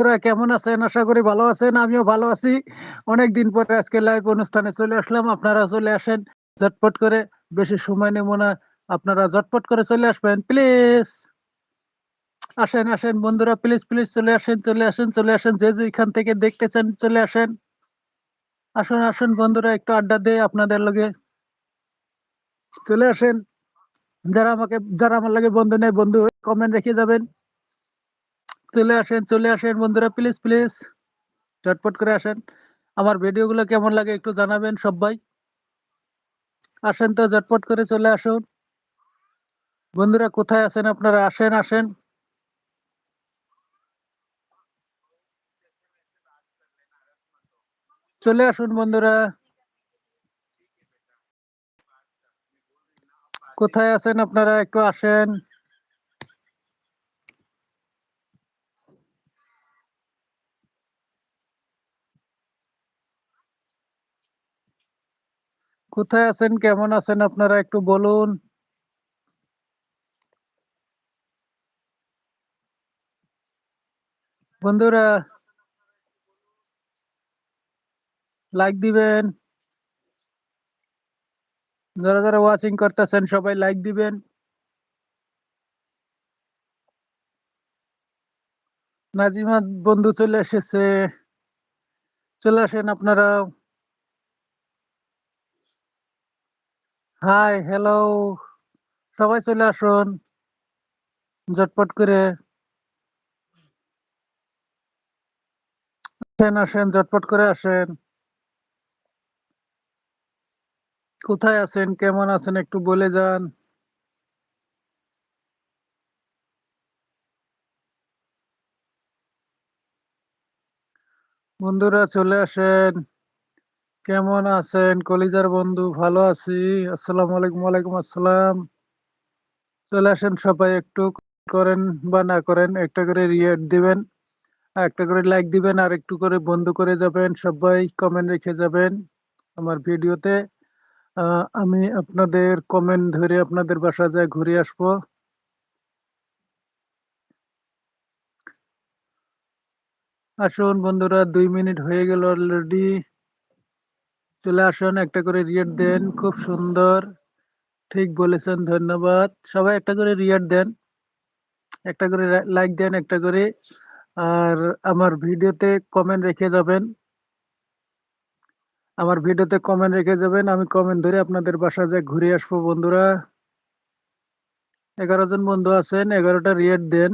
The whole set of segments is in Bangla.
বন্ধুরা কেমন আছেন? আশা করি ভালো আছেন। আমিও ভালো আছি। অনেকদিন পরে আজকে লাইভ অনুষ্ঠানে চলে আসলাম। আপনারা চলে আসেন ঝটপট করে। বেশি সময় নেব না। আপনারা ঝটপট করে চলে আসবেন প্লিজ। আসেন, আসেন বন্ধুরা প্লিজ, প্লিজ চলে আসেন, চলে আসেন, চলে আসেন। যে যেখান থেকে দেখতেছেন চলে আসেন। আসুন, আসুন বন্ধুরা একটু আড্ডা দেই আপনাদের লগে। চলে আসেন। যারা আমাকে যারা আমার লাগে বন্ধু নেই বন্ধু কমেন্ট রেখে যাবেন। চলে আসেন, চলে আসেন বন্ধুরা প্লিজ, প্লিজ। ঝটপট করে আসেন। আমার ভিডিওগুলো কেমন লাগে একটু জানাবেন সব্বাই। আসেন তো ঝটপট করে চলে আসুন। বন্ধুরা কোথায় আছেন আপনারা? আসেন, আসেন। চলে আসুন বন্ধুরা। কোথায় আছেন আপনারা? একটু আসেন। কোথায় আছেন? কেমন আছেন আপনারা একটু বলুন? বন্ধুরা লাইক দিবেন। যারা, যারা ওয়াচিং করতেছেন সবাই লাইক দিবেন। নাজিমা বন্ধু চলে এসেছে। চলে আসেন আপনারাও। Hi, hello. সবাই চলে আসুন। ঝটপট করে। আসেন, আসেন ঝটপট করে আসেন। কোথায় আছেন? কেমন আছেন? একটু বলে যান। বন্ধুরা চলে আসেন। কেমন আছেন? কলিজার বন্ধু ভালো আছি। আসসালামু আলাইকুম, ওয়ালাইকুম আসসালাম। চলে আসেন সবাই একটু করেন বা না করেন একটা করে রিয়েট দিবেন। একটা করে লাইক দিবেন আর একটু করে বন্ধু করে যাবেন। সবাই কমেন্ট রেখে যাবেন আমার ভিডিওতে। আমি আপনাদের কমেন্ট ধরে আপনাদের বাসা যায় ঘুরে আসব। আসুন বন্ধুরা দুই মিনিট হয়ে গেল অলরেডি। চলে আসুন, একটা করে রিয়েক্ট দেন। খুব সুন্দর। ঠিক বলেছেন, ধন্যবাদ। সবাই একটা করে রিয়েক্ট দেন। একটা করে লাইক দেন, একটা করে। আর আমার ভিডিওতে কমেন্ট রেখে যাবেন। আমার ভিডিওতে কমেন্ট রেখে যাবেন। আমি কমেন্ট ধরে আপনাদের বাসায় যেয়ে ঘুরে আসব, বন্ধুরা। ১১ জন বন্ধু আছেন। ১১ টা রিয়েক্ট দেন।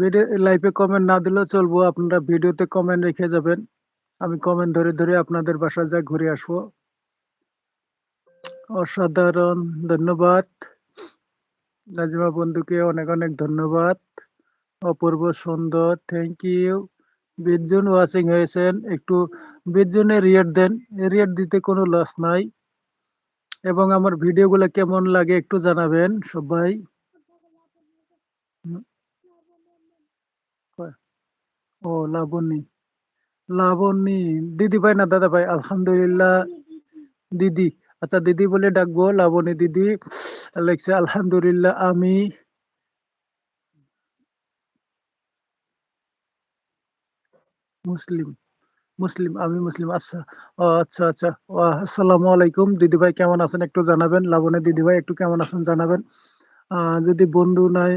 ভিডিও লাইভে কমেন্ট না দিলেও চলবো। আপনারা ভিডিওতে কমেন্ট রেখে যাবেন। আমি কমেন্ট ধরে, ধরে আপনাদের বাসায় যা ঘুরে আসব। অসাধারণ ধন্যবাদ। নাজিমা বন্ধুকে অনেক, অনেক ধন্যবাদ। অপূর্ব সুন্দর থ্যাংক ইউ। ২০ জন ওয়াচিং হয়েছেন। একটু ২০ জনের রিয়েক্ট দেন। রিয়েক্ট দিতে কোনো লস নাই। এবং আমার ভিডিওগুলা কেমন লাগে একটু জানাবেন সবাই। ও লাবণী। লাবণী দিদিভাই না দাদাভাই? আলহামদুলিল্লাহ দিদি। আচ্ছা দিদি বলে ডাকবো লাবণী দিদি লিখছে আলহামদুলিল্লাহ আমি মুসলিম, মুসলিম আমি মুসলিম। আচ্ছা। ও আচ্ছা, আচ্ছা। ও আসসালামু আলাইকুম দিদিভাই কেমন আছেন একটু জানাবেন। লাবণী দিদিভাই একটু কেমন আছেন জানাবেন। যদি বন্ধু নাই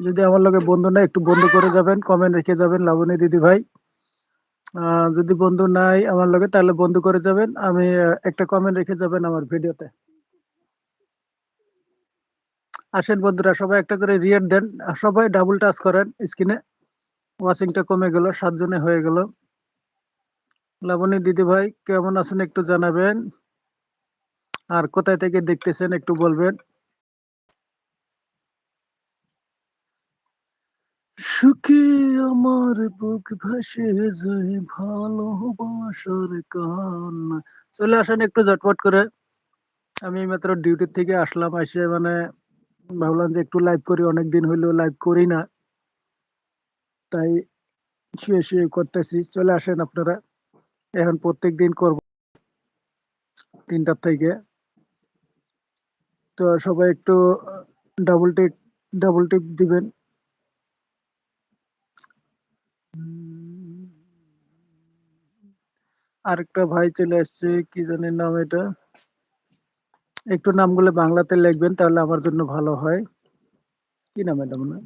যদি আমার লগে বন্ধু নাই একটু বন্ধু করে যাবেন। কমেন্ট রেখে যাবেন লাবণী দিদিভাই। আ যদি বন্ধু নাই আমার লগে, তাহলে বন্ধু করে যাবেন। আমি একটা কমেন্ট রেখে যাবেন আমার ভিডিওতে। আসেন বন্ধুরা, সবাই একটা করে রিয়েট দেন। সবাই ডাবল টাচ করেন স্ক্রিনে। ওয়াচিংটা কমে গেল। ৭ জনে হয়ে গেল। লাবণী দিদিভাই কেমন আছেন একটু জানাবেন। আর কোথায় থেকে দেখতেছেন একটু বলবেন। সুখে আমার বুক ভাসে যায় ভালোবাসার কান্না। চলে আসেন একটু ঝটপট করে। আমি মাত্র ডিউটি থেকে আসলাম। আইসে মানে ভাবলাম যে একটু লাইভ করি। অনেকদিন হইল লাইভ করি না। তাই শুয়ে, শুয়ে করতেছি। চলে আসেন আপনারা। এখন প্রত্যেকদিন করব। ৩ টার থেকে। তো সবাই একটু ডাবল টিক ডাবল টিপ দিবেন। আরেকটা ভাই চলে আসছে কি জানি নাম এটা। একটু নামগুলো বাংলাতে লিখবেন তাহলে আমার জন্য ভালো হয়। কি নাম এটা মনে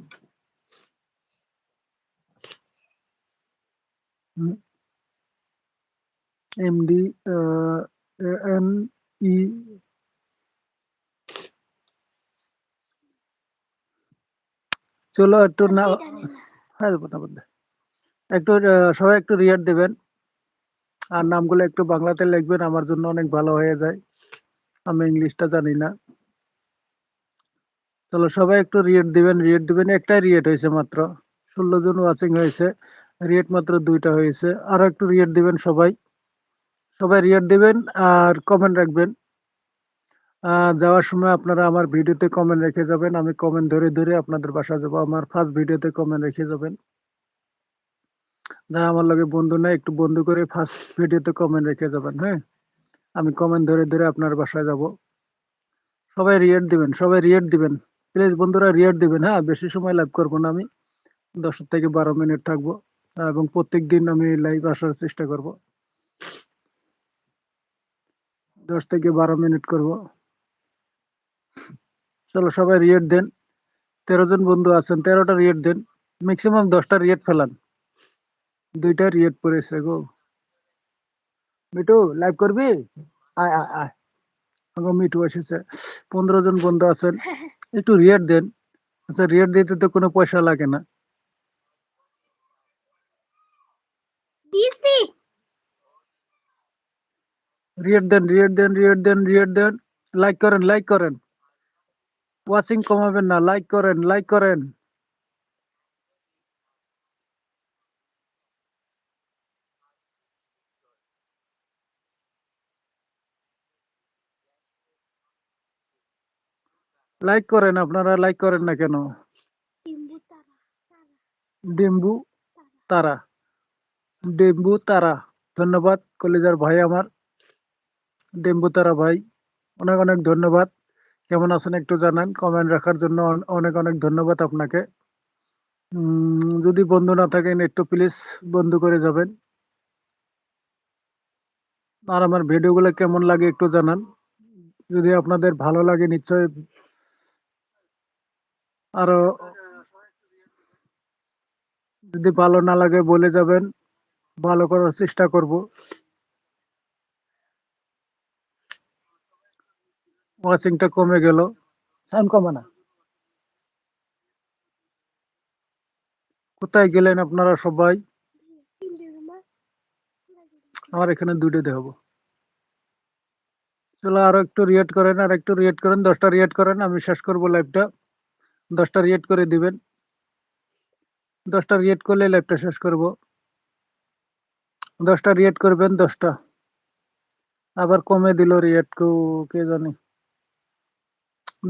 এমডি এন ই চলো একটু না হ্যাঁ না। একটু সবাই একটু রিয়ার দেবেন। আর নামগুলো একটু বাংলাতে লিখবেন, আমার জন্য অনেক ভালো হয়ে যায়। আমি ইংলিশটা জানি না। চলো, সবাই একটু রিয়েট দিবেন রিয়েট দিবেন। একটাই রিয়েট হয়েছে মাত্র। ষোলো জন ওয়াচিং হয়েছে। রিয়েট মাত্র দুইটা হয়েছে। আরও একটু রিয়েট দিবেন সবাই। সবাই রিয়েট দিবেন আর কমেন্ট রাখবেন। যাওয়ার সময় আপনারা আমার ভিডিওতে কমেন্ট রেখে যাবেন। আমি কমেন্ট ধরে ধরে আপনাদের বাসা যাব। আমার ফার্স্ট ভিডিওতে কমেন্ট রেখে যাবেন। যারা আমার লগে বন্ধু নাই, একটু বন্ধু করে ফার্স্ট ভিডিওতে কমেন্ট রেখে যাবেন হ্যাঁ? আমি কমেন্ট ধরে ধরে আপনার বাসায় যাব। সবাই রিয়েট দিবেন, সবাই রিয়েট দিবেন। প্লিজ বন্ধুরা রিয়েট দিবেন হ্যাঁ? বেশি সময় লাইভ করব না আমি। দশ থেকে বারো মিনিট থাকব, এবং প্রত্যেক দিন আমি লাইভ আসার চেষ্টা করব। দশ থেকে বারো মিনিট করব। চলো সবাই রিয়েট দেন। তেরো জন বন্ধু আছেন, তেরোটা রিয়েট দেন। ম্যাক্সিমাম দশটা রিয়েট ফেলান। দুইটা রিয়েট পড়েছে গো মিটু লাইভ করবি আয় আয় আয় আগো মিটু এসেছে পনেরো জন বন্ধু আছেন একটু রিয়েট দেন আচ্ছা রিয়েট দিতে তো কোনো পয়সা লাগে না রিয়েট দেন রিয়েট দেন রিয়েট দেন রিয়েট দেন লাইক করেন লাইক করেন ওয়াচিং কমাবেন না লাইক করেন লাইক করেন লাইক করেন আপনারা লাইক করেন না কেন? ডিম্বু তারা ডেম্বু তারা। ধন্যবাদ কলিজার ভাই আমার। ডেম্বু তারা ভাই অনেক অনেক ধন্যবাদ। কেমন আছেন একটু জানান কমেন্ট রাখার জন্য অনেক অনেক ধন্যবাদ আপনাকে। যদি বন্ধু না থাকেন একটু প্লিজ বন্ধু করে যাবেন। আর আমার ভিডিওগুলো কেমন লাগে একটু জানান। যদি আপনাদের ভালো লাগে নিশ্চয়ই আরও যদি ভালো না লাগে বলে যাবেন ভালো করার চেষ্টা করব। ওয়াচিংটা কমে গেল। সাউন্ড কমে না। কোথায় গেলেন আপনারা সবাই? আমার এখানে দুইটা দেখাবো। চলো আরও একটু রিয়েট করেন আর একটু রিয়েট করেন দশটা রিয়েট করেন আমি শেষ করব লাইভটা দশটা রিয়েট করে দিবেন। দশটা রিয়েট করলে লাইভটা শেষ করব। দশটা রিয়েট করবেন, দশটা। আবার কমে দিল রিয়েট কে জানি।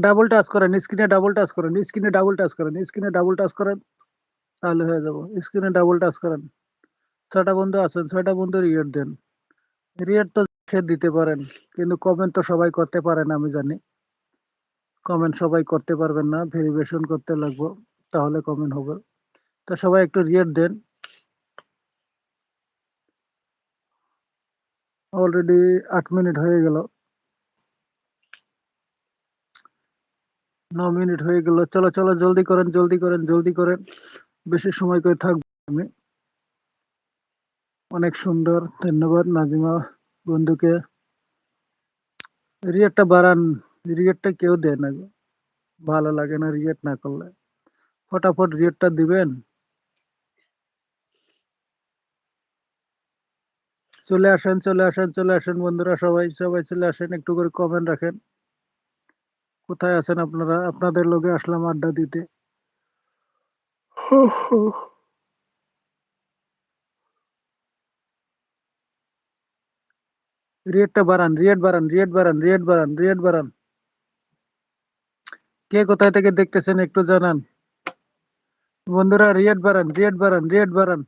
ডাবল টাচ করেন স্ক্রিনে ডাবল টাচ করেন স্ক্রিনে ডাবল টাচ করেন স্ক্রিনে ডাবল টাচ করেন, তাহলে হয়ে যাব। স্ক্রিনে ডাবল টাচ করেন। ছয়টা বন্ধু আছেন, ছয়টা বন্ধু রিয়েট দেন। রিয়েট তো সে দিতে পারেন, কিন্তু কমেন্ট তো সবাই করতে পারেন আমি জানি। কমেন্ট সবাই করতে পারবেন না ভেরিফিকেশন করতে লাগবো, তাহলে কমেন্ট হবে। তো সবাই একটু রিয়েট দেন। অলরেডি আট মিনিট হয়ে গেল। ন মিনিট হয়ে গেল। চলো চলো, জলদি করেন জলদি করেন জলদি করেন। বেশি সময় করে থাকব আমি। অনেক সুন্দর, ধন্যবাদ নাজিমা বন্ধুকে। রিয়েটটা বাড়ান। রিয়েটটা কেউ দেয় না গো। ভালো লাগে না রিয়েট না করলে। ফটাফট রিয়েটটা দিবেন। চলে আসেন চলে আসেন চলে আসেন বন্ধুরা সবাই। সবাই চলে আসেন, একটু করে কমেন্ট রাখেন। কোথায় আছেন আপনারা? আপনাদের লোকে আসলাম আড্ডা দিতে। রিয়েটটা বাড়ান রিয়েট বাড়ান রিয়েট বাড়ান রিয়েট বাড়ান রিয়েট বাড়ান। কে কোথায় থেকে দেখতেছেন একটু জানান। বন্ধুরা রিয়েট বাড়ান রিয়েট বাড়ান রিয়েট বাড়ান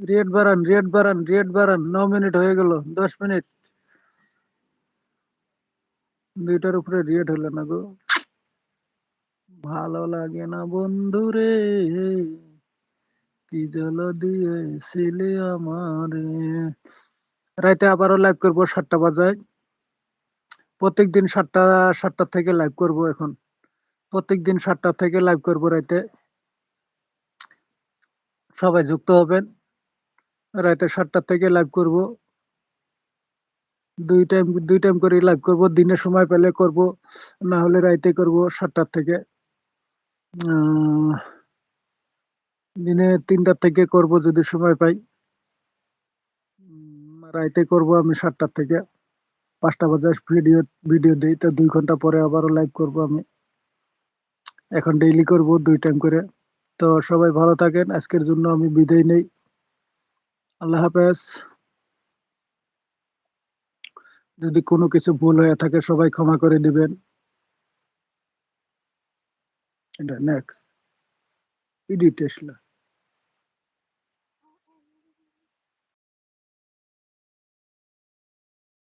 রিয়েট বাড়ান রিয়েট বাড়ান রিয়েট বাড়ান ন মিনিট হয়ে গেল, দশ মিনিট। দুইটার উপরে রিয়েট হলো না গো। ভালো লাগে না বন্ধু রে, কি জল দিয়েছিলি আমারে। রাইতে আবারও লাইভ করব, সাতটা বাজায়। প্রত্যেকদিন সাতটা সাতটা থেকে লাইভ করব এখন। প্রত্যেকদিন সাতটা থেকে লাইভ করব রাইতে। সবাই যুক্ত হবেন। রাইতে সাতটা থেকে লাইভ করব। দুই টাইম দুই টাইম করে লাইভ করব। দিনে সময় পেলে করব। না হলে রাইতে করব সাতটার থেকে। দিনে তিনটার থেকে করব যদি সময় পাই। রাইতে করব আমি সাতটার থেকে। পাঁচটা বাজে ভিডিও ভিডিও দিই, তো দুই ঘণ্টা পরে আবারও লাইভ করব আমি। এখন ডেইলি করব দুই টাইম করে। তো সবাই ভালো থাকেন, আজকের জন্য আমি বিদায় নেই। আল্লাহ হাফেজ। যদি কোনো কিছু ভুল হয়ে থাকে, সবাই ক্ষমা করে দিবেন। এটা নেক্সট ইডিট আসলে